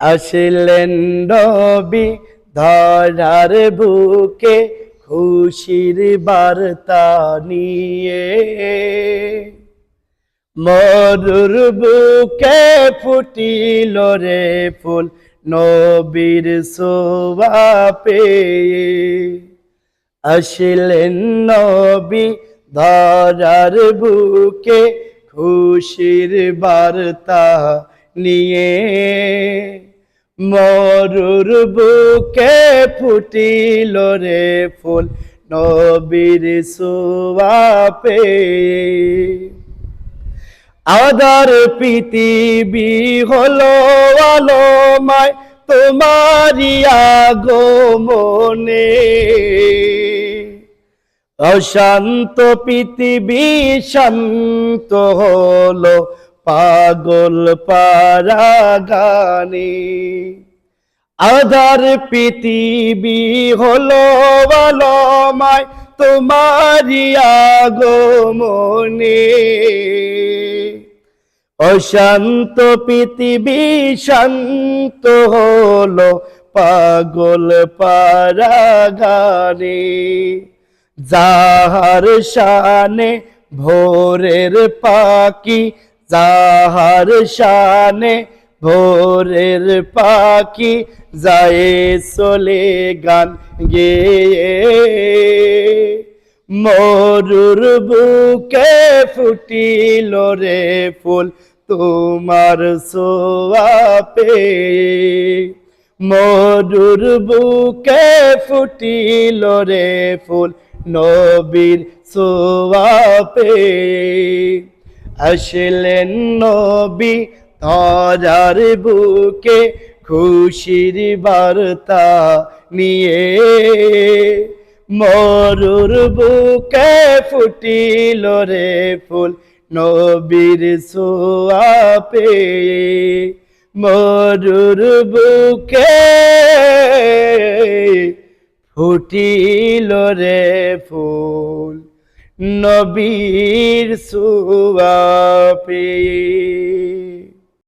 আসলেন নবী ধরার বুকে খুশির বার্তা নিয়ে। মরুর বুকে ফুটিল রে ফুল নবীর সোবা পেয়ে আসলেন নবী ধরার বুকে খুশির বার্তা নিয়ে। মরুর বুকে ফুটিল রে ফুল, নবীর সোয়া পেয়ে আদার পৃথিবী হলো আলোমায় তোমারি আগমনে। অশান্ত পৃথিবী শান্ত হলো পাগল পারা গানে আধার পৃথিবী হলো আলোমায় তোমারি আগমনে। অশান্ত পৃথিবী শান্ত হলো পাগল পারাগানে। যাহার শানে ভোরের পাখি যাহার শানে ভোরের পাখি যায় চলে গান গেয়ে। মরুর বুকে ফুটিল রে ফুল তোমার সোয়া পেয়ে মরুর বুকে ফুটিল রে ফুল নবীর সোয়া পেয়ে আসলেন নবী তরার বুকে খুশির বার্তা নিয়ে। মরুর বুকে ফুটিল রে ফুল নবীর সোয়া পেয়ে মরুর বুকে ফুটিল রে ফুল নবীর সুবাপী।